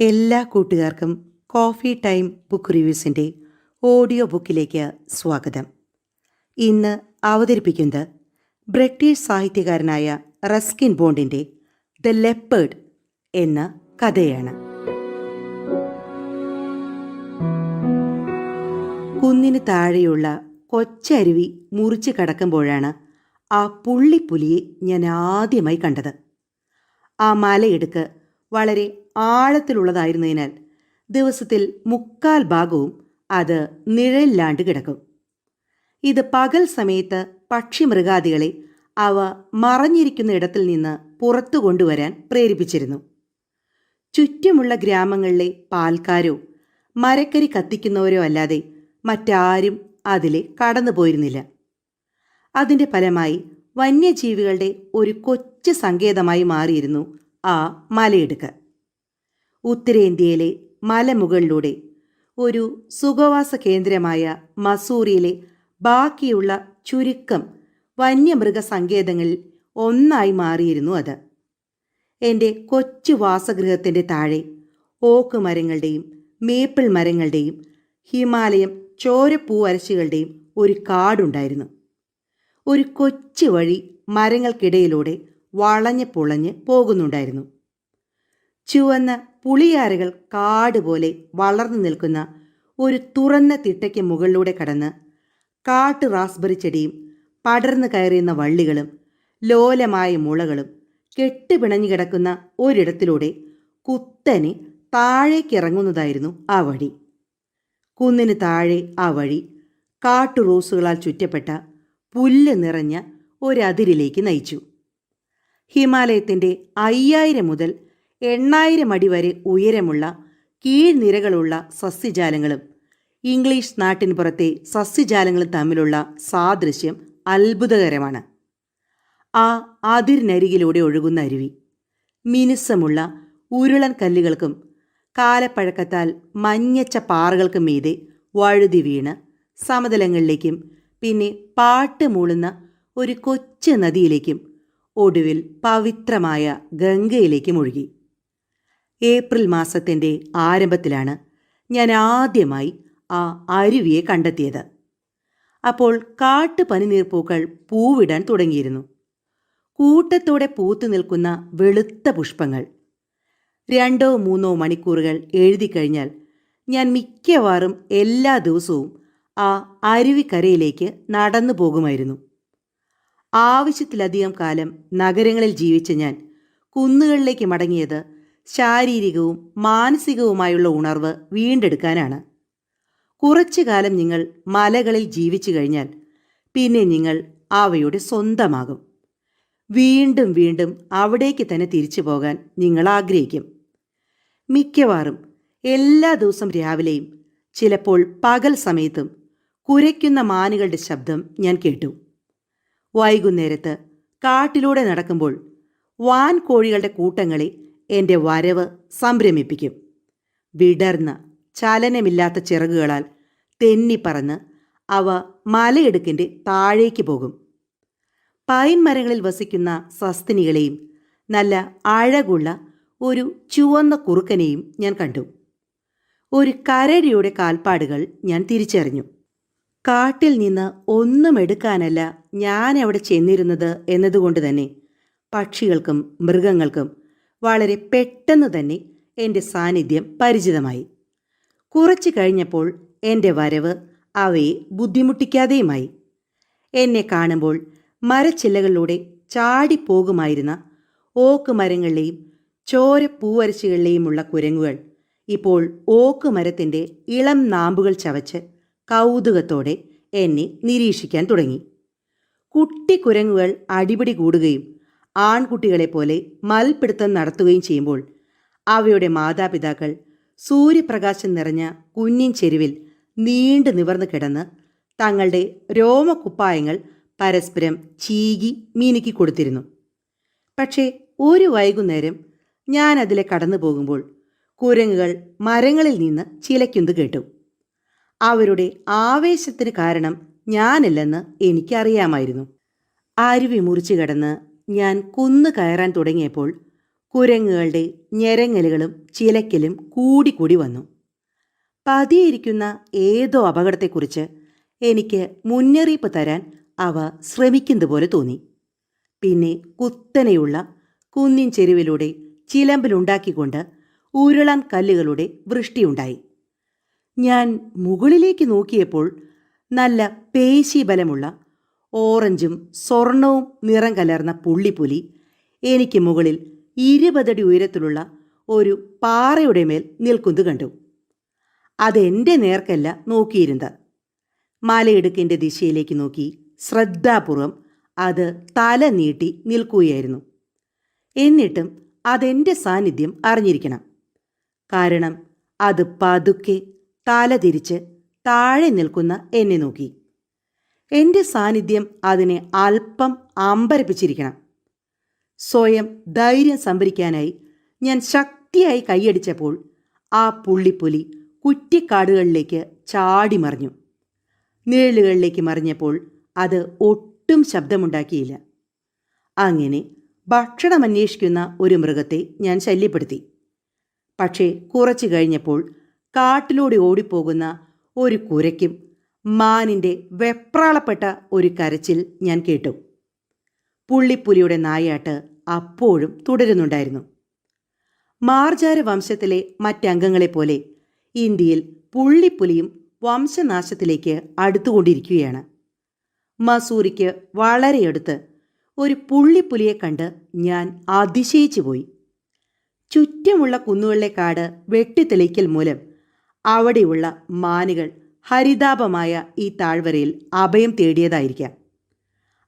എല്ലാ കൂട്ടുകാർക്കും coffee time book റിവ്യൂസിന്റെ ഓഡിയോ ബുക്കിലേക്ക് സ്വാഗതം. ഇന്ന് അവതരിപ്പിക്കുന്നത് ബ്രിട്ടീഷ് സാഹിത്യകാരനായ റസ്കിൻ ബോണ്ടിന്റെ ദ ലെപ്പേഡ് എന്ന കഥയാണ്. കുന്നിന് താഴെയുള്ള കൊച്ചരുവി മുറിച്ച് കടക്കുമ്പോഴാണ് ആ പുള്ളിപ്പുലിയെ ഞാൻ ആദ്യമായി കണ്ടത്. ആ മലയിടുക്ക് വളരെ ആഴത്തിലുള്ളതായിരുന്നതിനാൽ ദിവസത്തിൽ മുക്കാൽ ഭാഗവും അത് നിഴലില്ലാണ്ട് കിടക്കും. ഇത് പകൽ സമയത്ത് പക്ഷിമൃഗാദികളെ അവ മറഞ്ഞിരിക്കുന്ന ഇടത്തിൽ നിന്ന് പുറത്തു കൊണ്ടുവരാൻ പ്രേരിപ്പിച്ചിരുന്നു. ചുറ്റുമുള്ള ഗ്രാമങ്ങളിലെ പാൽക്കാരോ മരക്കരി കത്തിക്കുന്നവരോ അല്ലാതെ മറ്റാരും അതിലെ കടന്നു പോയിരുന്നില്ല അതിന്റെ ഫലമായി വന്യജീവികളുടെ ഒരു കൊച്ചു സങ്കേതമായി മാറിയിരുന്നു ആ മലയിടുക്ക്. ഉത്തരേന്ത്യയിലെ മലമുകളിലൂടെ ഒരു സുഖവാസ കേന്ദ്രമായ മസൂറിയിലെ ബാക്കിയുള്ള ചുരുക്കം വന്യമൃഗ സങ്കേതങ്ങളിൽ ഒന്നായി മാറിയിരുന്നു അത്. എന്റെ കൊച്ചു വാസഗൃഹത്തിന്റെ താഴെ ഓക്ക് മരങ്ങളുടെയും മേപ്പിൾ മരങ്ങളുടെയും ഹിമാലയം ചോരപ്പൂവരശികളുടെയും ഒരു കാടുണ്ടായിരുന്നു. ഒരു കൊച്ചു വഴി മരങ്ങൾക്കിടയിലൂടെ വളഞ്ഞ് പൊളഞ്ഞ് പോകുന്നുണ്ടായിരുന്നു. ചുവന്ന പുളിയാരകൾ കാടുപോലെ വളർന്നു നിൽക്കുന്ന ഒരു തുറന്ന തിട്ടയ്ക്ക് മുകളിലൂടെ കടന്ന് കാട്ട് റാസ്ബെറി ചെടിയും പടർന്നു കയറിയുന്ന വള്ളികളും ലോലമായ മുളകളും കെട്ടുപിണഞ്ഞു കിടക്കുന്ന ഒരിടത്തിലൂടെ കുത്തനെ താഴേക്കിറങ്ങുന്നതായിരുന്നു ആ വഴി. കുന്നിന് താഴെ ആ വഴി കാട്ടു റോസുകളാൽ ചുറ്റപ്പെട്ട പുല്ല് നിറഞ്ഞ ഒരതിരിലേക്ക് നയിച്ചു. ഹിമാലയത്തിന്റെ അയ്യായിരം മുതൽ എണ്ണായിരം അടി വരെ ഉയരമുള്ള കീഴ്നിരകളുള്ള സസ്യജാലങ്ങളും. ഇംഗ്ലീഷ് നാട്ടിൻ പുറത്തെ സസ്യജാലങ്ങളും തമ്മിലുള്ള സാദൃശ്യം അത്ഭുതകരമാണ്. ആ അതിരിനരികിലൂടെ ഒഴുകുന്ന അരുവി. മിനുസമുള്ള ഉരുളൻ കല്ലുകൾക്കും കാലപ്പഴക്കത്താൽ മഞ്ഞച്ച പാറകൾക്കും മീതെ വഴുതി വീണ് സമതലങ്ങളിലേക്കും പിന്നെ പാട്ട് മൂളുന്ന ഒരു കൊച്ചു നദിയിലേക്കും ഒടുവിൽ പവിത്രമായ ഗംഗയിലേക്കും ഒഴുകി. ഏപ്രിൽ മാസത്തിന്റെ ആരംഭത്തിലാണ് ഞാൻ ആദ്യമായി ആ അരുവിയെ കണ്ടെത്തിയത്. അപ്പോൾ കാട്ടു പനിനീർപ്പൂക്കൾ പൂവിടാൻ തുടങ്ങിയിരുന്നു. കൂട്ടത്തോടെ പൂത്തു നിൽക്കുന്ന വെളുത്ത പുഷ്പങ്ങൾ. രണ്ടോ മൂന്നോ മണിക്കൂറുകൾ എഴുതി കഴിഞ്ഞാൽ ഞാൻ മിക്കവാറും എല്ലാ ദിവസവും ആ അരുവിക്കരയിലേക്ക് നടന്നു പോകുമായിരുന്നു. ആവശ്യത്തിലധികം കാലം നഗരങ്ങളിൽ ജീവിച്ച ഞാൻ കുന്നുകളിലേക്ക് മടങ്ങിയത് ശാരീരികവും മാനസികവുമായുള്ള ഉണർവ് വീണ്ടെടുക്കാനാണ്. കുറച്ചു കാലം നിങ്ങൾ മലകളിൽ ജീവിച്ചു കഴിഞ്ഞാൽ പിന്നെ നിങ്ങൾ അവയുടെ സ്വന്തമാകും. വീണ്ടും വീണ്ടും അവിടേക്ക് തന്നെ തിരിച്ചു പോകാൻ നിങ്ങൾ ആഗ്രഹിക്കും. മിക്കവാറും എല്ലാ ദിവസം രാവിലെയും ചിലപ്പോൾ പകൽ സമയത്തും കുരയ്ക്കുന്ന മാനുകളുടെ ശബ്ദം ഞാൻ കേട്ടു. വൈകുന്നേരത്ത് കാട്ടിലൂടെ നടക്കുമ്പോൾ വാൻ കോഴികളുടെ കൂട്ടങ്ങളെ എന്റെ വരവ് സംരമിപ്പിക്കും. വിടർന്ന ചലനമില്ലാത്ത ചിറകുകളാൽ തെന്നിപ്പറന്ന് അവ മലയിടുക്കിന്റെ താഴേക്ക് പോകും. പൈൻ മരങ്ങളിൽ വസിക്കുന്ന സസ്തിനികളെയും നല്ല അഴകുള്ള ഒരു ചുവന്ന കുറുക്കനെയും ഞാൻ കണ്ടു. ഒരു കരടിയുടെ കാൽപ്പാടുകൾ ഞാൻ തിരിച്ചറിഞ്ഞു. കാട്ടിൽ നിന്ന് ഒന്നും എടുക്കാനല്ല ഞാൻ അവിടെ ചെന്നിരുന്നത് എന്നതുകൊണ്ട് തന്നെ പക്ഷികൾക്കും മൃഗങ്ങൾക്കും വളരെ പെട്ടെന്ന് തന്നെ എന്റെ സാന്നിധ്യം പരിചിതമായി. കുറച്ചു കഴിഞ്ഞപ്പോൾ എന്റെ വരവ് അവയെ ബുദ്ധിമുട്ടിക്കാതെയുമായി. എന്നെ കാണുമ്പോൾ മരച്ചില്ലകളിലൂടെ ചാടിപ്പോകുമായിരുന്ന ഓക്ക് മരങ്ങളിലെയും ചോര പൂവരശികളിലെയുമുള്ള കുരങ്ങുകൾ ഇപ്പോൾ ഓക്ക് മരത്തിന്റെ ഇളം നാമ്പുകൾ ചവച്ച് കൗതുകത്തോടെ എന്നെ നിരീക്ഷിക്കാൻ തുടങ്ങി. കുട്ടി കുരങ്ങുകൾ അടിപിടി കൂടുകയും ആൺകുട്ടികളെപ്പോലെ മൽപിടുത്തം നടത്തുകയും ചെയ്യുമ്പോൾ അവയുടെ മാതാപിതാക്കൾ സൂര്യപ്രകാശം നിറഞ്ഞ കുഞ്ഞിൻ ചെരുവിൽ നീണ്ടു നിവർന്നു കിടന്ന് തങ്ങളുടെ രോമകുപ്പായങ്ങൾ പരസ്പരം ചീകി മീനുക്കി കൊടുത്തിരുന്നു. പക്ഷേ ഒരു വൈകുന്നേരം ഞാൻ അതിലെ കടന്നു പോകുമ്പോൾ കുരങ്ങുകൾ മരങ്ങളിൽ നിന്ന് ചിലയ്ക്കുന്നത് കേട്ടു. അവരുടെ ആവേശത്തിന് കാരണം ഞാനല്ലെന്ന് എനിക്കറിയാമായിരുന്നു. അരുവി മുറിച്ചു കടന്ന് ഞാൻ കുന്നു കയറാൻ തുടങ്ങിയപ്പോൾ കുരങ്ങുകളുടെ ഞെരങ്ങലുകളും ചിലക്കലും കൂടി കൂടി വന്നു. പതിയിരിക്കുന്ന ഏതോ അപകടത്തെക്കുറിച്ച് എനിക്ക് മുന്നറിയിപ്പ് തരാൻ അവ ശ്രമിക്കുന്നതുപോലെ തോന്നി. പിന്നെ കുത്തനെയുള്ള കുന്നിൻ ചെരുവിലൂടെ ചിലമ്പിലുണ്ടാക്കിക്കൊണ്ട് ഉരുളാൻ കല്ലുകളുടെ വൃഷ്ടിയുണ്ടായി. ഞാൻ മുകളിലേക്ക് നോക്കിയപ്പോൾ നല്ല പേശീബലമുള്ള ഓറഞ്ചും സ്വർണവും നിറം കലർന്ന പുള്ളിപ്പുലി എനിക്ക് മുകളിൽ ഇരുപതടി ഉയരത്തിലുള്ള ഒരു പാറയുടെ മേൽ നിൽക്കുന്നത് കണ്ടു. അതെന്റെ നേർക്കല്ല നോക്കിയിരുന്നത്. മലയിടുക്കിന്റെ ദിശയിലേക്ക് നോക്കി ശ്രദ്ധാപൂർവം അത് തല നീട്ടി നിൽക്കുകയായിരുന്നു. എന്നിട്ടും അതെന്റെ സാന്നിധ്യം അറിഞ്ഞിരിക്കണം. കാരണം അത് പതുക്കെ തല തിരിച്ച് താഴെ നിൽക്കുന്ന എന്നെ നോക്കി. എന്റെ സാന്നിധ്യം അതിനെ അല്പം അമ്പരപ്പിച്ചിരിക്കണം. സ്വയം ധൈര്യം സംഭരിക്കാനായി ഞാൻ ശക്തിയായി കൈയടിച്ചപ്പോൾ ആ പുള്ളിപ്പുലി കുറ്റിക്കാടുകളിലേക്ക് ചാടി മറിഞ്ഞു നിഴലുകളിലേക്ക് മറിഞ്ഞപ്പോൾ അത് ഒട്ടും ശബ്ദമുണ്ടാക്കിയില്ല. അങ്ങനെ ഭക്ഷണം അന്വേഷിക്കുന്ന ഒരു മൃഗത്തെ ഞാൻ ശല്യപ്പെടുത്തി. പക്ഷേ കുറച്ചു കഴിഞ്ഞപ്പോൾ കാട്ടിലൂടെ ഓടിപ്പോകുന്ന ഒരു കുരയ്ക്കും മാനിന്റെ വെപ്രാളപ്പെട്ട ഒരു കരച്ചിൽ ഞാൻ കേട്ടു. പുള്ളിപ്പുലിയുടെ നായാട്ട് അപ്പോഴും തുടരുന്നുണ്ടായിരുന്നു. മാർജാര വംശത്തിലെ മറ്റംഗങ്ങളെപ്പോലെ ഇന്ത്യയിൽ പുള്ളിപ്പുലിയും വംശനാശത്തിലേക്ക് അടുത്തുകൊണ്ടിരിക്കുകയാണ്. മസൂരിക്ക് വളരെ അടുത്ത് ഒരു പുള്ളിപ്പുലിയെ കണ്ട് ഞാൻ അതിശയിച്ചു പോയി. ചുറ്റുമുള്ള കുന്നുകളിലെ കാട് വെട്ടിത്തെളിക്കൽ മൂലം അവിടെയുള്ള മാനുകൾ ഹരിതാപമായ ഈ താഴ്വരയിൽ അഭയം തേടിയതായിരിക്കാം.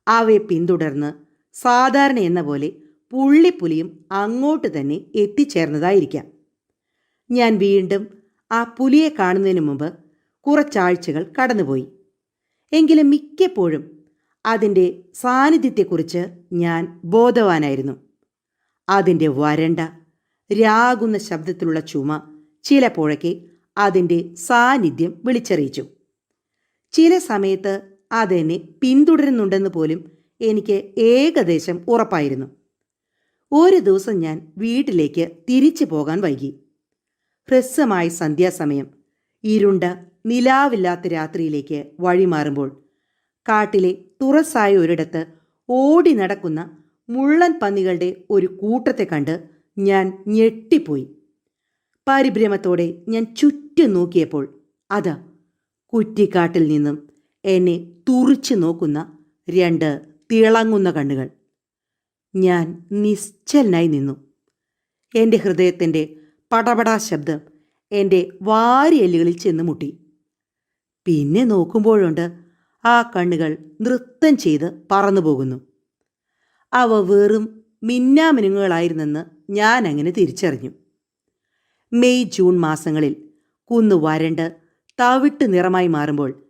അവയെ പിന്തുടർന്ന് സാധാരണ എന്ന പോലെ പുള്ളിപ്പുലിയും അങ്ങോട്ട് തന്നെ എത്തിച്ചേർന്നതായിരിക്കാം. ഞാൻ വീണ്ടും ആ പുലിയെ കാണുന്നതിന് മുമ്പ് കുറച്ചാഴ്ചകൾ കടന്നുപോയി. എങ്കിലും മിക്കപ്പോഴും അതിന്റെ സാന്നിധ്യത്തെക്കുറിച്ച് ഞാൻ ബോധവാനായിരുന്നു. അതിന്റെ വരണ്ട രാകുന്ന ശബ്ദത്തിലുള്ള ചുമ ചിലപ്പോഴൊക്കെ അതിന്റെ സാന്നിധ്യം വിളിച്ചറിയിച്ചു. ചില സമയത്ത് അതെന്നെ പിന്തുടരുന്നുണ്ടെന്ന് പോലും എനിക്ക് ഏകദേശം ഉറപ്പായിരുന്നു. ഒരു ദിവസം ഞാൻ വീട്ടിലേക്ക് തിരിച്ചു പോകാൻ വൈകി. ഹ്രസ്വമായ സന്ധ്യാസമയം. ഇരുണ്ട നിലാവില്ലാത്ത രാത്രിയിലേക്ക് വഴിമാറുമ്പോൾ കാട്ടിലെ തുറസായ ഒരിടത്ത് ഓടി നടക്കുന്ന മുള്ളൻ പന്നികളുടെ ഒരു കൂട്ടത്തെ കണ്ട് ഞാൻ ഞെട്ടിപ്പോയി. പരിഭ്രമത്തോടെ ഞാൻ ചുറ്റും നോക്കിയപ്പോൾ അതാ കുറ്റിക്കാട്ടിൽ നിന്നും എന്നെ തുറിച്ചു നോക്കുന്ന രണ്ട് തിളങ്ങുന്ന കണ്ണുകൾ. ഞാൻ നിശ്ചലനായി നിന്നു. എന്റെ ഹൃദയത്തിന്റെ പടപടാ ശബ്ദം എന്റെ വാരിയെല്ലുകളിൽ ചെന്ന് മുട്ടി. പിന്നെ നോക്കുമ്പോഴുണ്ട് ആ കണ്ണുകൾ നൃത്തം ചെയ്ത് പറന്നു പോകുന്നു. അവ വെറും മിന്നാമിനുങ്ങുകളായിരുന്നെന്ന് ഞാൻ അങ്ങനെ തിരിച്ചറിഞ്ഞു. മെയ് ജൂൺ മാസങ്ങളിൽ കുന്നു വരണ്ട് തവിട്ട് നിറമായി മാറുമ്പോൾ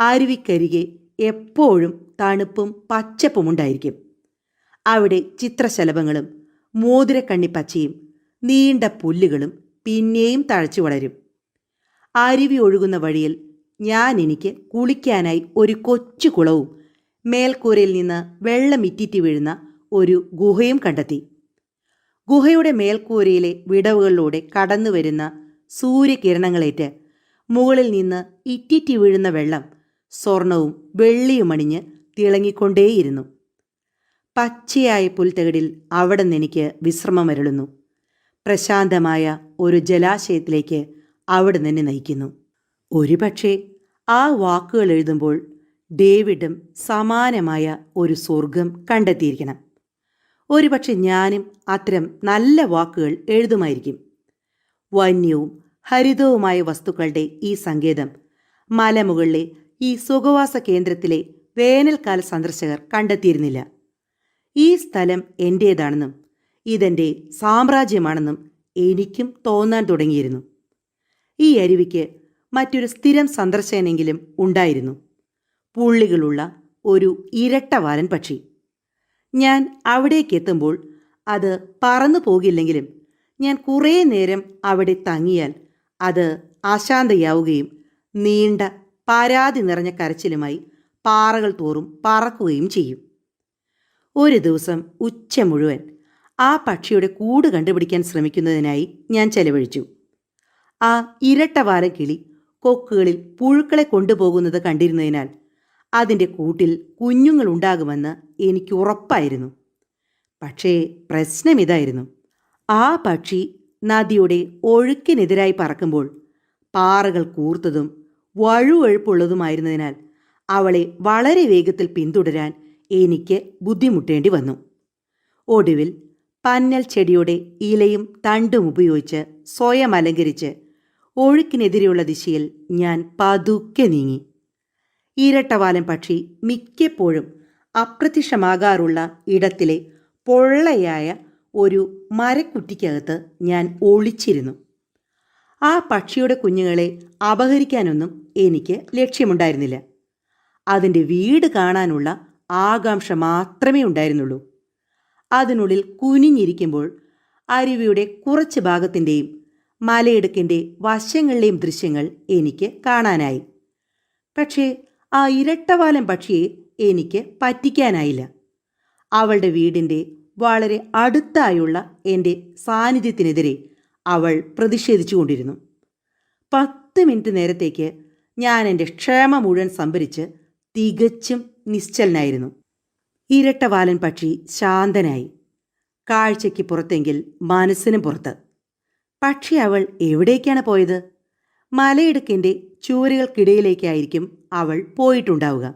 അരുവിക്കരികെ എപ്പോഴും തണുപ്പും പച്ചപ്പും ഉണ്ടായിരിക്കും. അവിടെ ചിത്രശലഭങ്ങളും മോതിരക്കണ്ണിപ്പച്ചയും നീണ്ട പുല്ലുകളും പിന്നെയും തഴച്ചു വളരും. അരുവി ഒഴുകുന്ന വഴിയിൽ ഞാൻ എനിക്ക് കുളിക്കാനായി ഒരു കൊച്ചു കുളവും മേൽക്കൂരയിൽ നിന്ന് വെള്ളം വീഴുന്ന ഒരു ഗുഹയും കണ്ടെത്തി. ഗുഹയുടെ മേൽക്കൂരയിലെ വിടവുകളിലൂടെ കടന്നു വരുന്ന സൂര്യകിരണങ്ങളേറ്റ് മുകളിൽ നിന്ന് ഇറ്റിറ്റി വീഴുന്ന വെള്ളം സ്വർണവും വെള്ളിയും അണിഞ്ഞ് തിളങ്ങിക്കൊണ്ടേയിരുന്നു. പച്ചയായ പുൽത്തകിടിൽ അവിടെ നിന്നെനിക്ക് വിശ്രമം വരളുന്നു പ്രശാന്തമായ ഒരു ജലാശയത്തിലേക്ക് അവിടെ നിന്നെ നയിക്കുന്നു. ഒരുപക്ഷെ ആ വാക്കുകൾ എഴുതുമ്പോൾ ഡേവിഡും സമാനമായ ഒരു സ്വർഗം കണ്ടെത്തിയിരിക്കണം. ഒരുപക്ഷെ ഞാനും അത്തരം നല്ല വാക്കുകൾ എഴുതുമായിരിക്കും. വന്യവും ഹരിതവുമായ വസ്തുക്കളുടെ ഈ സങ്കേതം മലമുകളിലെ ഈ സുഖവാസ കേന്ദ്രത്തിലെ വേനൽക്കാല സന്ദർശകർ കണ്ടെത്തിയിരുന്നില്ല. ഈ സ്ഥലം എന്റേതാണെന്നും ഇതെന്റെ സാമ്രാജ്യമാണെന്നും എനിക്കും തോന്നാൻ തുടങ്ങിയിരുന്നു. ഈ അരുവിക്ക് മറ്റൊരു സ്ഥിരം സന്ദർശകനെങ്കിലും ഉണ്ടായിരുന്നു. പുള്ളികളുള്ള ഒരു ഇരട്ടവാലൻ പക്ഷി. ഞാൻ അവിടേക്ക് എത്തുമ്പോൾ അത് പറന്നു പോകില്ലെങ്കിലും ഞാൻ കുറേ നേരം അവിടെ തങ്ങിയാൽ അത് അശാന്തയാവുകയും നീണ്ട പരാതി നിറഞ്ഞ കരച്ചിലുമായി പാറകൾ തോറും പറക്കുകയും ചെയ്യും. ഒരു ദിവസം ഉച്ച മുഴുവൻ ആ പക്ഷിയുടെ കൂട് കണ്ടുപിടിക്കാൻ ശ്രമിക്കുന്നതിനായി ഞാൻ ചെലവഴിച്ചു. ആ ഇരട്ടവാര കിളി കൊക്കുകളിൽ പുഴുക്കളെ കൊണ്ടുപോകുന്നത് കണ്ടിരുന്നതിനാൽ അതിന്റെ കൂട്ടിൽ കുഞ്ഞുങ്ങൾ ഉണ്ടാകുമെന്ന് എനിക്ക് ഉറപ്പായിരുന്നു. പക്ഷേ പ്രശ്നം ഇതായിരുന്നു ആ പക്ഷി നദിയുടെ ഒഴുക്കിനെതിരായി പറക്കുമ്പോൾ പാറകൾ കൂർത്തതും വഴുവഴുപ്പുള്ളതുമായിരുന്നതിനാൽ അവളെ വളരെ വേഗത്തിൽ പിന്തുടരാൻ എനിക്ക് ബുദ്ധിമുട്ടേണ്ടി വന്നു. ഒടുവിൽ പന്നൽ ചെടിയുടെ ഇലയും തണ്ടും ഉപയോഗിച്ച് സ്വയം അലങ്കരിച്ച് ഒഴുക്കിനെതിരെയുള്ള ദിശയിൽ ഞാൻ പതുക്കെ നീങ്ങി. ഇരട്ടവാലൻ പക്ഷി മിക്കപ്പോഴും അപ്രത്യക്ഷമാകാറുള്ള ഇടത്തിലെ പൊള്ളയായ ഒരു മരക്കുറ്റിക്കകത്ത് ഞാൻ ഒളിച്ചിരുന്നു. ആ പക്ഷിയുടെ കുഞ്ഞുങ്ങളെ അപഹരിക്കാനൊന്നും എനിക്ക് ലക്ഷ്യമുണ്ടായിരുന്നില്ല. അതിന്റെ വീട് കാണാനുള്ള ആകാംക്ഷ മാത്രമേ ഉണ്ടായിരുന്നുള്ളൂ. അതിനുള്ളിൽ കുനിഞ്ഞിരിക്കുമ്പോൾ അരുവിയുടെ കുറച്ച് ഭാഗത്തിന്റെയും മലയിടുക്കിന്റെ വശങ്ങളിലെയും ദൃശ്യങ്ങൾ എനിക്ക് കാണാനായി. പക്ഷേ ആ ഇരട്ടവാലൻ പക്ഷിയെ എനിക്ക് പറ്റിക്കാനായില്ല. അവളുടെ വീടിന്റെ വളരെ അടുത്തായുള്ള എന്റെ സാന്നിധ്യത്തിനെതിരെ അവൾ പ്രതിഷേധിച്ചു കൊണ്ടിരുന്നു. പത്ത് മിനിറ്റ് നേരത്തേക്ക് ഞാൻ എന്റെ ക്ഷേമം മുഴുവൻ സംഭരിച്ച് തികച്ചും നിശ്ചലനായിരുന്നു. ഇരട്ടവാലൻ പക്ഷി ശാന്തനായി. കാഴ്ചയ്ക്ക് പുറത്തെങ്കിൽ മനസ്സിനും പുറത്ത്. പക്ഷി അവൾ എവിടേക്കാണ് പോയത്? മലയിടുക്കിന്റെ ചുവരുകൾക്കിടയിലേക്കായിരിക്കും അവൾ പോയിട്ടുണ്ടാവുക.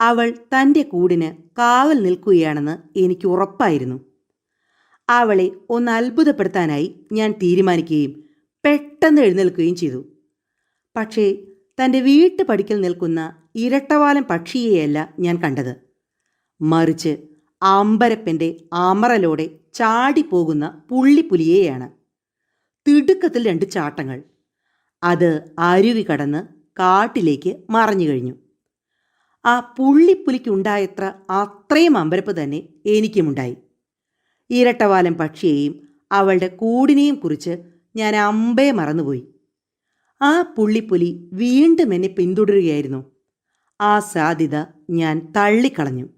അവൾ തന്റെ കൂടിന് കാവൽ നിൽക്കുകയാണെന്ന് എനിക്ക് ഉറപ്പായിരുന്നു. അവളെ ഒന്ന് അത്ഭുതപ്പെടുത്താനായി ഞാൻ തീരുമാനിക്കുകയും പെട്ടെന്ന് എഴുന്നേൽക്കുകയും ചെയ്തു. പക്ഷേ തന്റെ വീട്ടു പടിക്കൽ നിൽക്കുന്ന ഇരട്ടവാലം പക്ഷിയെയല്ല ഞാൻ കണ്ടത്. മറിച്ച് അമ്പരപ്പന്റെ അമറലോടെ ചാടിപ്പോകുന്ന പുള്ളിപ്പുലിയെയാണ്. തിടുക്കത്തിൽ രണ്ട് ചാട്ടങ്ങൾ. അത് അരുവി കടന്ന് കാട്ടിലേക്ക് മറഞ്ഞു കഴിഞ്ഞു. ആ പുള്ളിപ്പുലിക്കുണ്ടായത്ര അത്രയും അമ്പരപ്പ് തന്നെ എനിക്കുമുണ്ടായി. ഇരട്ടവാലം പക്ഷിയെയും അവളുടെ കൂടിനെയും കുറിച്ച് ഞാൻ അമ്പേ മറന്നുപോയി. ആ പുള്ളിപ്പുലി വീണ്ടും എന്നെ പിന്തുടരുകയായിരുന്നു. ആ സാധ്യത ഞാൻ തള്ളിക്കളഞ്ഞു.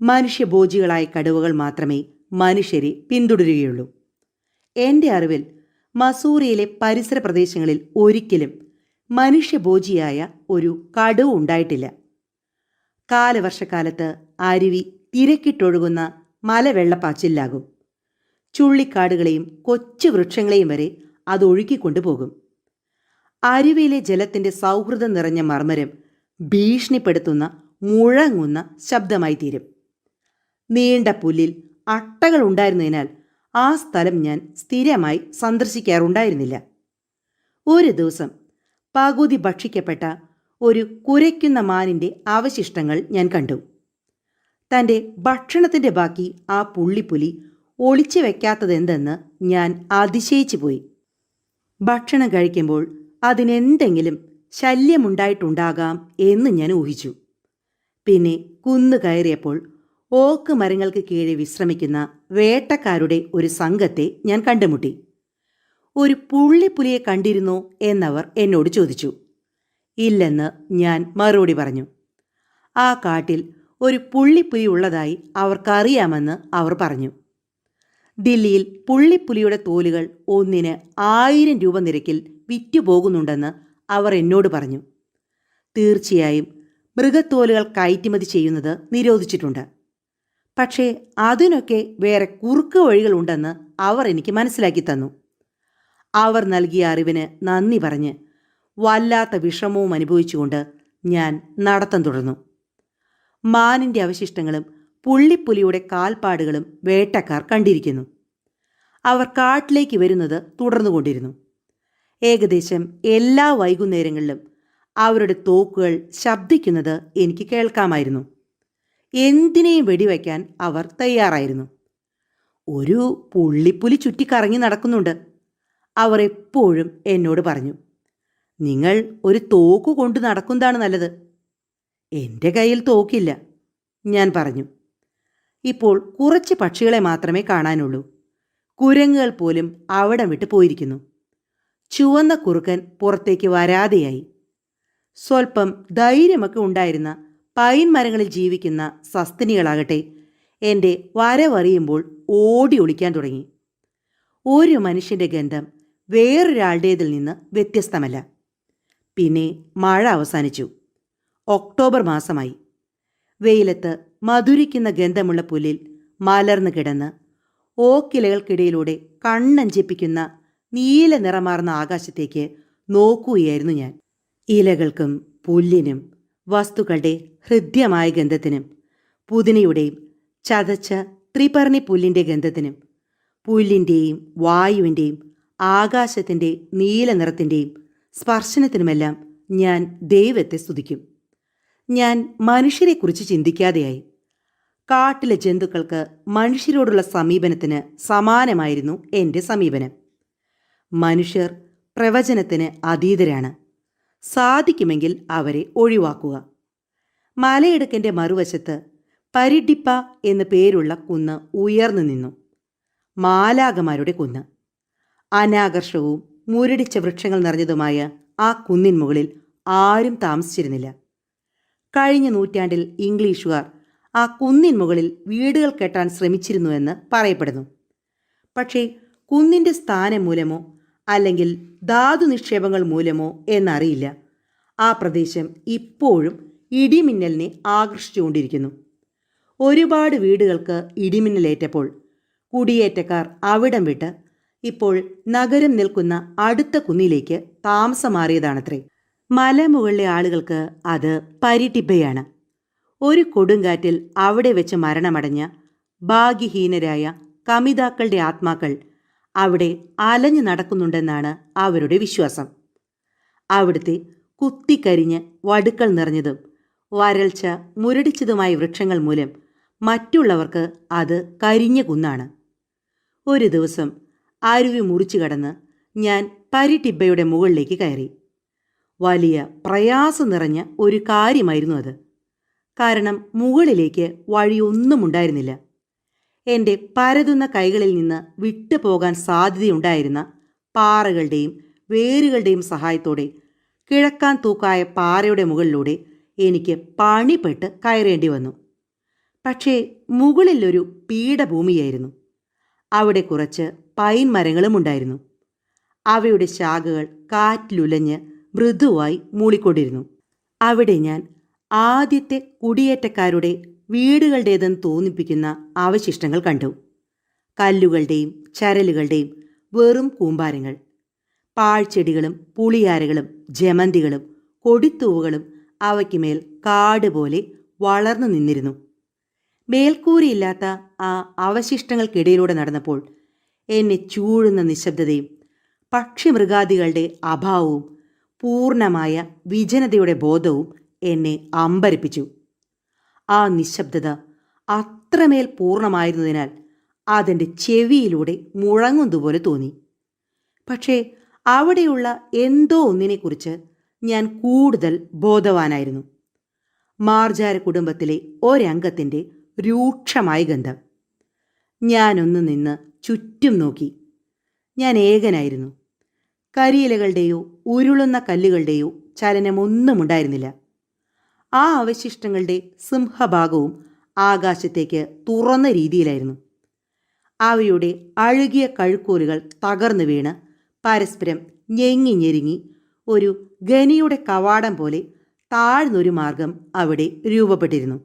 മനുഷ്യഭോജികളായ കടുവകൾ മാത്രമേ മനുഷ്യരെ പിന്തുടരുകയുള്ളൂ. എന്റെ അറിവിൽ മസൂറിയിലെ പരിസര പ്രദേശങ്ങളിൽ ഒരിക്കലും മനുഷ്യഭോജിയായ ഒരു കടുവ ഉണ്ടായിട്ടില്ല. കാലവർഷക്കാലത്ത് അരുവി തിരക്കിട്ടൊഴുകുന്ന മലവെള്ളപ്പാച്ചിലാകും. ചുള്ളിക്കാടുകളെയും കൊച്ചു വൃക്ഷങ്ങളെയും വരെ അത് ഒഴുക്കിക്കൊണ്ടുപോകും അരുവിയിലെ ജലത്തിന്റെ സൗഹൃദം നിറഞ്ഞ മർമ്മരം ഭീഷണിപ്പെടുത്തുന്ന മുഴങ്ങുന്ന ശബ്ദമായി തീരും നീണ്ട പുല്ലിൽ അട്ടകൾ ഉണ്ടായിരുന്നതിനാൽ ആ സ്ഥലം ഞാൻ സ്ഥിരമായി സന്ദർശിക്കാറുണ്ടായിരുന്നില്ല. ഒരു ദിവസം പകുതി ഭക്ഷിക്കപ്പെട്ട ഒരു കുരയ്ക്കുന്ന മാനിന്റെ അവശിഷ്ടങ്ങൾ ഞാൻ കണ്ടു. തന്റെ ഭക്ഷണത്തിന്റെ ബാക്കി ആ പുള്ളിപ്പുലി ഒളിച്ചു വയ്ക്കാത്തതെന്തെന്ന് ഞാൻ അതിശയിച്ചു പോയി. ഭക്ഷണം കഴിക്കുമ്പോൾ അതിനെന്തെങ്കിലും ശല്യമുണ്ടായിട്ടുണ്ടാകാം എന്ന് ഞാൻ ഊഹിച്ചു. പിന്നെ കുന്നു കയറിയപ്പോൾ ഓക്ക് മരങ്ങൾക്ക് കീഴെ വിശ്രമിക്കുന്ന വേട്ടക്കാരുടെ ഒരു സംഘത്തെ ഞാൻ കണ്ടുമുട്ടി. ഒരു പുള്ളിപ്പുലിയെ കണ്ടിരുന്നോ എന്നവർ എന്നോട് ചോദിച്ചു. ഇല്ലെന്ന് ഞാൻ മറുപടി പറഞ്ഞു. ആ കാട്ടിൽ ഒരു പുള്ളിപ്പുലി ഉള്ളതായി അവർക്കറിയാമെന്ന് അവർ പറഞ്ഞു. ദില്ലിയിൽ പുള്ളിപ്പുലിയുടെ തോലുകൾ ഒന്നിന് ആയിരം രൂപ നിരക്കിൽ വിറ്റുപോകുന്നുണ്ടെന്ന് അവർ എന്നോട് പറഞ്ഞു. തീർച്ചയായും മൃഗത്തോലുകൾ കയറ്റുമതി ചെയ്യുന്നത് നിരോധിച്ചിട്ടുണ്ട്. പക്ഷേ അതിനൊക്കെ വേറെ കുറുക്ക് വഴികളുണ്ടെന്ന് അവർ എനിക്ക് മനസ്സിലാക്കി തന്നു. അവർ നൽകിയ അറിവിന് നന്ദി പറഞ്ഞ് വല്ലാത്ത വിഷമവും അനുഭവിച്ചുകൊണ്ട് ഞാൻ നടത്തം തുടർന്നു. മാനിന്റെ അവശിഷ്ടങ്ങളും പുള്ളിപ്പുലിയുടെ കാൽപ്പാടുകളും വേട്ടക്കാർ കണ്ടിരിക്കുന്നു. അവർ കാട്ടിലേക്ക് വരുന്നത് തുടർന്നുകൊണ്ടിരുന്നു. ഏകദേശം എല്ലാ വൈകുന്നേരങ്ങളിലും അവരുടെ തോക്കുകൾ ശബ്ദിക്കുന്നത് എനിക്ക് കേൾക്കാമായിരുന്നു. എന്തിനേയും വെടിവയ്ക്കാൻ അവർ തയ്യാറായിരുന്നു? ഒരു പുള്ളിപ്പുലി ചുറ്റിക്കറങ്ങി നടക്കുന്നുണ്ട്. അവർ എപ്പോഴും എന്നോട് പറഞ്ഞു നിങ്ങൾ ഒരു തോക്ക് കൊണ്ട് നടക്കുന്നതാണ് നല്ലത്. എന്റെ കയ്യിൽ തോക്കില്ല ഞാൻ പറഞ്ഞു. ഇപ്പോൾ കുറച്ച് പക്ഷികളെ മാത്രമേ കാണാനുള്ളൂ. കുരങ്ങുകൾ പോലും അവിടെ വിട്ട് പോയിരിക്കുന്നു. ചുവന്ന കുറുക്കൻ പുറത്തേക്ക് വരാതെയായി. സ്വൽപ്പം ധൈര്യമൊക്കെ ഉണ്ടായിരുന്ന പൈൻ മരങ്ങളിൽ ജീവിക്കുന്ന സസ്തനികളാകട്ടെ എന്റെ വരവറിയുമ്പോൾ ഓടി ഒളിക്കാൻ തുടങ്ങി. ഒരു മനുഷ്യന്റെ ഗന്ധം വേറൊരാളുടേതിൽ നിന്ന് വ്യത്യസ്തമല്ല. പിന്നെ മഴ അവസാനിച്ചു. ഒക്ടോബർ മാസമായി. വെയിലത്ത് മധുരിക്കുന്ന ഗന്ധമുള്ള പുല്ലിൽ മലർന്നു കിടന്ന് ഓക്കിലകൾക്കിടയിലൂടെ കണ്ണഞ്ചിപ്പിക്കുന്ന നീല നിറമാർന്ന ആകാശത്തേക്ക് നോക്കുകയായിരുന്നു ഞാൻ. ഇലകൾക്കും പുല്ലിനും വസ്തുക്കളുടെ ഹൃദ്യമായ ഗന്ധത്തിനും പുതിനയുടെയും ചതച്ച ത്രിപർണി പുല്ലിന്റെ ഗന്ധത്തിനും പുല്ലിന്റെയും വായുവിന്റെയും ആകാശത്തിന്റെ നീല നിറത്തിന്റെയും സ്പർശനത്തിനുമെല്ലാം ഞാൻ ദൈവത്തെ സ്തുതിക്കും. ഞാൻ മനുഷ്യരെക്കുറിച്ച് ചിന്തിക്കാതെയായി. കാട്ടിലെ ജന്തുക്കൾക്ക് മനുഷ്യരോടുള്ള സമീപനത്തിന് സമാനമായിരുന്നു എന്റെ സമീപനം. മനുഷ്യർ പ്രവചനത്തിന് അതീതരാണ്. സാധിക്കുമെങ്കിൽ അവരെ ഒഴിവാക്കുക. മലയിടുക്കിന്റെ മറുവശത്ത് പരിഡിപ്പ എന്നു പേരുള്ള കുന്ന് ഉയർന്നു നിന്നു. മാലാകമാരുടെ കുന്ന്. അനാകർഷവും മുരടിച്ച വൃക്ഷങ്ങൾ നിറഞ്ഞതുമായ ആ കുന്നിൻ മുകളിൽ ആരും താമസിച്ചിരുന്നില്ല. കഴിഞ്ഞ നൂറ്റാണ്ടിൽ ഇംഗ്ലീഷുകാർ ആ കുന്നിൻ മുകളിൽ വീടുകൾ കെട്ടാൻ ശ്രമിച്ചിരുന്നുവെന്ന് പറയപ്പെടുന്നു. പക്ഷേ കുന്നിന്റെ സ്ഥാനം മൂലമോ അല്ലെങ്കിൽ ധാതു നിക്ഷേപങ്ങൾ മൂലമോ എന്നറിയില്ല. ആ പ്രദേശം ഇപ്പോഴും ഇടിമിന്നലിനെ ആകർഷിച്ചുകൊണ്ടിരിക്കുന്നു. ഒരുപാട് വീടുകൾക്ക് ഇടിമിന്നലേറ്റപ്പോൾ കുടിയേറ്റക്കാർ അവിടം വിട്ട് ഇപ്പോൾ നഗരം നിൽക്കുന്ന അടുത്ത കുന്നിലേക്ക് താമസം മാറിയതാണത്രേ മലമുകളിലെ ആളുകൾക്ക് അത് പരിട്ടിബയാണ് ഒരു കൊടുങ്കാറ്റിൽ അവിടെ വെച്ച് മരണമടഞ്ഞ ഭാഗ്യഹീനരായ കമിതാക്കളുടെ ആത്മാക്കൾ അവിടെ അലഞ്ഞു നടക്കുന്നുണ്ടെന്നാണ് അവരുടെ വിശ്വാസം. അവിടുത്തെ കുത്തിക്കരിഞ്ഞ് വടുക്കൾ നിറഞ്ഞതും വരൾച്ച മുരടിച്ചതുമായ വൃക്ഷങ്ങൾ മൂലം മറ്റുള്ളവർക്ക് അത് കരിഞ്ഞ കുന്നാണ്. ഒരു ദിവസം അരുവി മുറിച്ചു കടന്ന് ഞാൻ പരിടിബയുടെ മുകളിലേക്ക് കയറി. വലിയ പ്രയാസം നിറഞ്ഞ ഒരു കാര്യമായിരുന്നു അത്. കാരണം മുകളിലേക്ക് വഴിയൊന്നും ഉണ്ടായിരുന്നില്ല. എന്റെ പരതുന്ന കൈകളിൽ നിന്ന് വിട്ടുപോകാൻ സാധ്യതയുണ്ടായിരുന്ന പാറകളുടെയും വേരുകളുടെയും സഹായത്തോടെ കിഴക്കാൻ തൂക്കായ പാറയുടെ മുകളിലൂടെ എനിക്ക് പണിപ്പെട്ട് കയറേണ്ടി വന്നു. പക്ഷേ മുകളിലൊരു പീഠഭൂമിയായിരുന്നു. അവിടെ കുറച്ച് പൈൻ മരങ്ങളും ഉണ്ടായിരുന്നു. അവയുടെ ശാഖകൾ കാറ്റിലുലഞ്ഞ് മൃദുവായി മൂളിക്കൊണ്ടിരുന്നു. അവിടെ ഞാൻ ആദ്യത്തെ കുടിയേറ്റക്കാരുടെ വീടുകളുടേതെന്ന് തോന്നിപ്പിക്കുന്ന അവശിഷ്ടങ്ങൾ കണ്ടു. കല്ലുകളുടെയും ചരലുകളുടെയും വെറും കൂമ്പാരങ്ങൾ. പാഴ്ചെടികളും പുളിയാരകളും ജമന്തികളും കൊടിത്തൂവുകളും അവയ്ക്ക് മേൽ കാട് പോലെ വളർന്നു നിന്നിരുന്നു. മേൽക്കൂരയില്ലാത്ത ആ അവശിഷ്ടങ്ങൾക്കിടയിലൂടെ നടന്നപ്പോൾ എന്നെ ചൂഴുന്ന നിശബ്ദതയും പക്ഷിമൃഗാദികളുടെ അഭാവവും പൂർണമായ വിജനതയുടെ ബോധവും എന്നെ അമ്പരിപ്പിച്ചു. ആ നിശബ്ദത അത്രമേൽ പൂർണമായിരുന്നതിനാൽ അതെന്റെ ചെവിയിലൂടെ മുഴങ്ങുന്നതുപോലെ തോന്നി. പക്ഷേ അവിടെയുള്ള എന്തോ ഒന്നിനെക്കുറിച്ച് ഞാൻ കൂടുതൽ ബോധവാനായിരുന്നു. മാർജാര കുടുംബത്തിലെ ഒരംഗത്തിന്റെ രൂക്ഷമായ ഗന്ധം. ഞാനൊന്ന് നിന്ന് ചുറ്റും നോക്കി. ഞാൻ ഏകനായിരുന്നു. കരിയിലകളുടെയോ ഉരുളുന്ന കല്ലുകളുടെയോ ചലനമൊന്നും ഉണ്ടായിരുന്നില്ല ആ അവശിഷ്ടങ്ങളുടെ സിംഹഭാഗവും ആകാശത്തേക്ക് തുറന്ന രീതിയിലായിരുന്നു. അവയുടെ അഴുകിയ കഴുക്കോലുകൾ തകർന്നു വീണ് പരസ്പരം ഞെങ്ങി ഞെരുങ്ങി ഒരു ഖനിയുടെ കവാടം പോലെ താഴ്ന്നൊരു മാർഗം അവിടെ രൂപപ്പെട്ടിരുന്നു.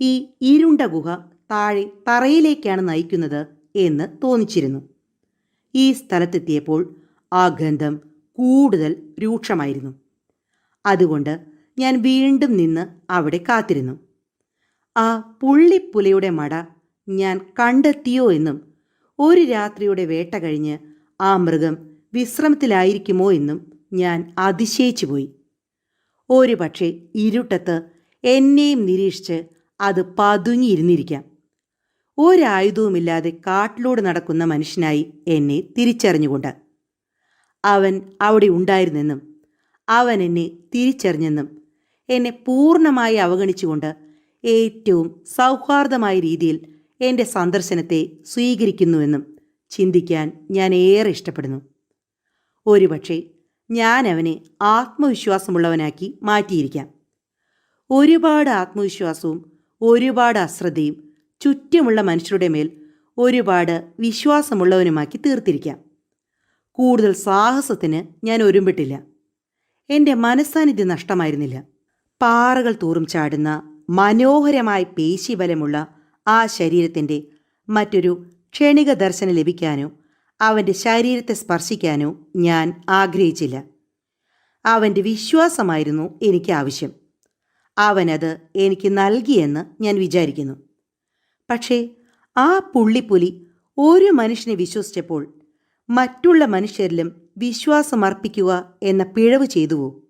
ഈ ഇരുണ്ട ഗുഹ താഴെ തറയിലേക്കാണ് നയിക്കുന്നത് എന്ന് തോന്നിച്ചിരുന്നു. ഈ സ്ഥലത്തെത്തിയപ്പോൾ ആ ഗന്ധം കൂടുതൽ രൂക്ഷമായിരുന്നു. അതുകൊണ്ട് ഞാൻ വീണ്ടും നിന്ന് അവിടെ കാത്തിരുന്നു. ആ പുള്ളിപ്പുലയുടെ മട ഞാൻ കണ്ടെത്തിയോ എന്നും ഒരു രാത്രിയുടെ വേട്ട കഴിഞ്ഞ് ആ മൃഗം വിശ്രമത്തിലായിരിക്കുമോ എന്നും ഞാൻ അതിശയിച്ചു പോയി. ഒരു പക്ഷേ ഇരുട്ടത്ത് എന്നെയും നിരീക്ഷിച്ച് അത് പതുങ്ങിയിരുന്നിരിക്കാം. ഒരായുധവുമില്ലാതെ കാട്ടിലൂടെ നടക്കുന്ന മനുഷ്യനായി എന്നെ തിരിച്ചറിഞ്ഞുകൊണ്ട്. അവൻ അവിടെ ഉണ്ടായിരുന്നെന്നും അവൻ എന്നെ തിരിച്ചറിഞ്ഞെന്നും എന്നെ പൂർണമായി അവഗണിച്ചുകൊണ്ട് ഏറ്റവും സൗഹാർദ്ദമായ രീതിയിൽ എന്റെ സന്ദർശനത്തെ സ്വീകരിക്കുന്നുവെന്നും ചിന്തിക്കാൻ ഞാൻ ഏറെ ഇഷ്ടപ്പെടുന്നു. ഒരുപക്ഷെ ഞാൻ അവനെ ആത്മവിശ്വാസമുള്ളവനാക്കി മാറ്റിയിരിക്കാം. ഒരുപാട് ആത്മവിശ്വാസവും ഒരുപാട് അശ്രദ്ധയും ചുറ്റുമുള്ള മനുഷ്യരുടെ മേൽ ഒരുപാട് വിശ്വാസമുള്ളവനുമാക്കി തീർത്തിരിക്കാം. കൂടുതൽ സാഹസത്തിന് ഞാൻ ഒരുമ്പിട്ടില്ല. എന്റെ മനസ്സാന്നിധ്യം നഷ്ടമായിരുന്നില്ല. പാറകൾ തോറും ചാടുന്ന മനോഹരമായ പേശിബലമുള്ള ആ ശരീരത്തിന്റെ മറ്റൊരു ക്ഷണിക ദർശനം ലഭിക്കാനോ അവന്റെ ശരീരത്തെ സ്പർശിക്കാനോ ഞാൻ ആഗ്രഹിച്ചില്ല. അവന്റെ വിശ്വാസമായിരുന്നു എനിക്ക് ആവശ്യം. അവനത് എനിക്ക് നൽകിയെന്ന് ഞാൻ വിചാരിക്കുന്നു. പക്ഷേ ആ പുള്ളിപ്പുലി ഒരു മനുഷ്യനെ വിശ്വസിച്ചപ്പോൾ മറ്റുള്ള മനുഷ്യരിലും വിശ്വാസമർപ്പിക്കുക എന്ന പിഴവ് ചെയ്തുവോ?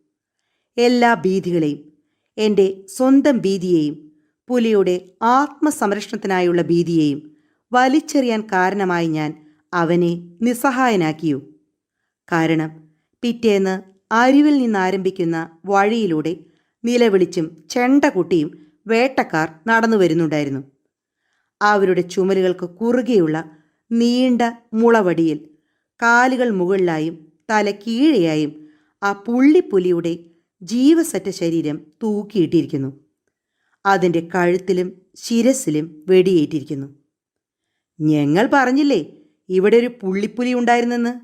എല്ലാ ഭീതികളെയും എന്റെ സ്വന്തം ഭീതിയെയും പുലിയുടെ ആത്മസംരക്ഷണത്തിനായുള്ള ഭീതിയെയും വലിച്ചെറിയാൻ കാരണമായി ഞാൻ അവനെ നിസ്സഹായനാക്കിയു. കാരണം പിറ്റേന്ന് അരുവിൽ നിന്നാരംഭിക്കുന്ന വഴിയിലൂടെ നിലവിളിച്ചും ചെണ്ട കുട്ടിയും വേട്ടക്കാർ നടന്നു വരുന്നുണ്ടായിരുന്നു. അവരുടെ ചുമലുകൾക്ക് കുറുകെയുള്ള നീണ്ട മുളവടിയിൽ കാലുകൾ മുകളിലായും തല കീഴെയായും ആ പുള്ളിപ്പുലിയുടെ ജീവസറ്റ ശരീരം തൂക്കിയിട്ടിരിക്കുന്നു. അതിന്റെ കഴുത്തിലും ശിരസിലും വെടിയേറ്റിരിക്കുന്നു. ഞങ്ങൾ പറഞ്ഞില്ലേ ഇവിടെ ഒരു പുള്ളിപ്പുലി ഉണ്ടായിരുന്നെന്ന്?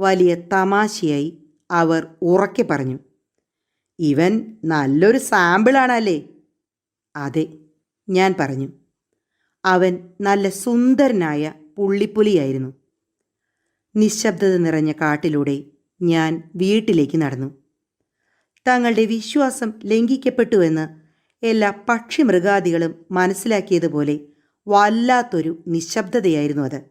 വലിയ തമാശയായി അവർ ഉറക്കെ പറഞ്ഞു. ഇവൻ നല്ലൊരു സാമ്പിളാണല്ലേ? അതെ ഞാൻ പറഞ്ഞു. അവൻ നല്ല സുന്ദരനായ പുള്ളിപ്പുലിയായിരുന്നു. നിശബ്ദത നിറഞ്ഞ കാട്ടിലൂടെ ഞാൻ വീട്ടിലേക്ക് നടന്നു. തങ്ങളുടെ വിശ്വാസം ലംഘിക്കപ്പെട്ടുവെന്ന് എല്ലാ പക്ഷിമൃഗാദികളും മനസ്സിലാക്കിയതുപോലെ വല്ലാത്തൊരു നിശബ്ദതയായിരുന്നു അത്.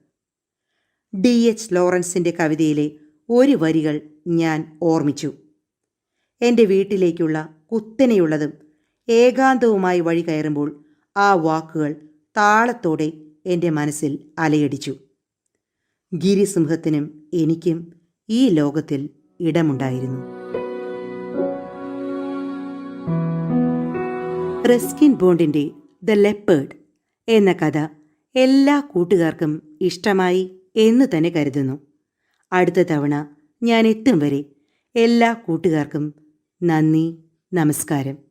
ഡി. എച്ച്. ലോറൻസിന്റെ കവിതയിലെ ഒരു വരികൾ ഞാൻ ഓർമ്മിച്ചു. എന്റെ വീട്ടിലേക്കുള്ള കുത്തനെയുള്ളതും ഏകാന്തവുമായി വഴി കയറുമ്പോൾ ആ വാക്കുകൾ താളത്തോടെ എന്റെ മനസ്സിൽ അലയടിച്ചു. ഗിരിസിംഹത്തിനും എനിക്കും ഈ ലോകത്തിൽ ഇടമുണ്ടായിരുന്നു. റസ്കിൻ ബോണ്ടിന്റെ ദ ലെപ്പേർഡ് എന്ന കഥ എല്ലാ കൂട്ടുകാർക്കും ഇഷ്ടമായി എന്ന് തന്നെ കരുതുന്നു. അടുത്ത തവണ ഞാൻ എത്തും വരെ എല്ലാ കൂട്ടുകാർക്കും നന്ദി നമസ്കാരം.